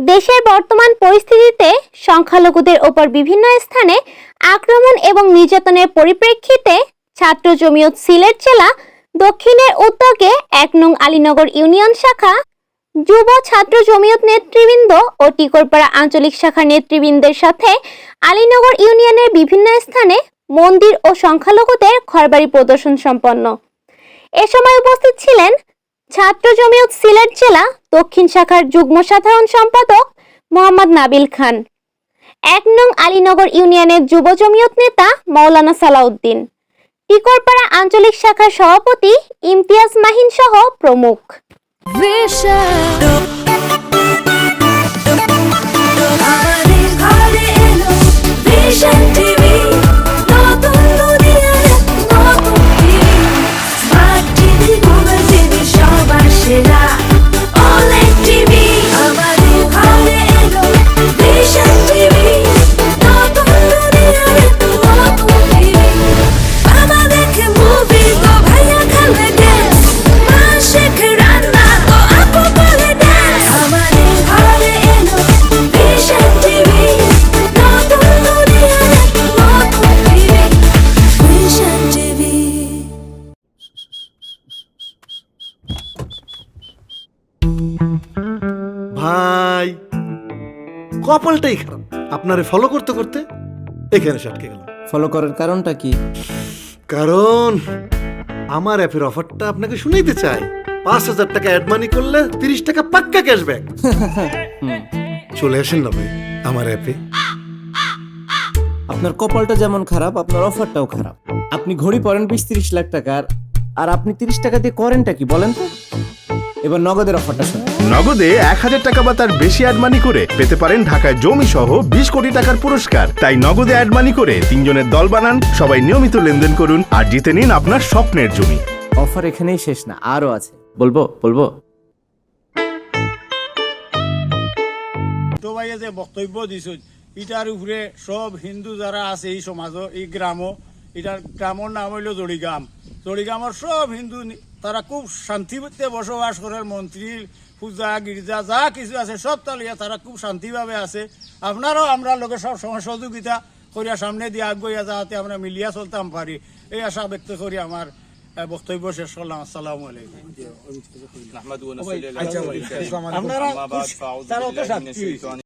দেশের বর্তমান পরিস্থিতিতে সংখ্যালঘুদের ওপর বিভিন্ন স্থানে আক্রমণ এবং নির্যাতনের পরিপ্রেক্ষিতে ছাত্র জমিয়ত সিলেট জেলা দক্ষিণের উদ্যোগে এক নং আলীনগর ইউনিয়ন শাখা যুব ছাত্র জমিয়ত নেতৃবৃন্দ ও টিকরপাড়া আঞ্চলিক শাখার নেতৃবৃন্দের সাথে আলীনগর ইউনিয়নের বিভিন্ন স্থানে মন্দির ও সংখ্যালঘুদের ঘরবাড়ি প্রদর্শন সম্পন্ন। এ সময় উপস্থিত ছিলেন ছাত্র জমিয়ত সিলেট জেলা দক্ষিণ শাখার যুগ্ম সাধারণ সম্পাদক মোহাম্মদ নাবিল খান। এক নং আলীনগর ইউনিয়নের যুব জমিয়ত নেতা মাওলানা সালাউদ্দিন। টিকরপাড়া আঞ্চলিক শাখার সভাপতি ইমতিয়াজ মাহিন সহ প্রমুখ। আমাদের ভাই কপালটাই খারাপ। আপনারে ফলো করতে করতে এখানে এসে আটকে গেলাম। ফলো করার কারণটা কি? কারণ আমার অ্যাপের অফারটা আপনাকে শুনাইতে চাই। পাঁচ হাজার টাকা অ্যাড মানি করলে তিরিশ টাকা পাক্কা ক্যাশব্যাক চলে আসেন না ভাই আমার অ্যাপে। আপনার কপালটা যেমন খারাপ আপনার অফারটাও খারাপ। আপনি ঘড়ি পরেন বিশ তিরিশ লাখ টাকার আর আপনি তিরিশ টাকা দিয়ে করেনটা কি বলেন তো? এবার নগদের অফারটা শুনুন। নগদে এক হাজার টাকা বা তার বেশি অ্যাডমানি করে পেতে পারেন ঢাকায় জমি সহ বিশ কোটি টাকার পুরস্কার। তাই নগদে অ্যাডমানি করে তিনজনের দল বানান সবাই নিয়মিত লেনদেন করুন আর জিতে নিন আপনার স্বপ্নের জমি। অফার এখানেই শেষ না আরও আছে। বলব বলব? তো ভাইয়ে যে বক্তব্য দিছিল ইটার উপরে সব হিন্দু যারা আছে এই সমাজ এই গ্রাম এটার গ্রামের নাম হইল জড়িগাম জড়িগামের সব হিন্দু তারা খুব শান্তিতে বসবাস করেন মন্ত্রী পূজা গির্জা যা কিছু আছে সব তালিয়া তারা খুব শান্তিভাবে আছে। আপনারও আমরা লোকের সব সময় সহযোগিতা করিয়া সামনে দিয়ে আগুয়া যাতে আমরা মিলিয়া চলতাম পারি। এই আশা ব্যক্ত করি আমার বক্তব্য শেষ করলাম। আসসালামু আলাইকুম।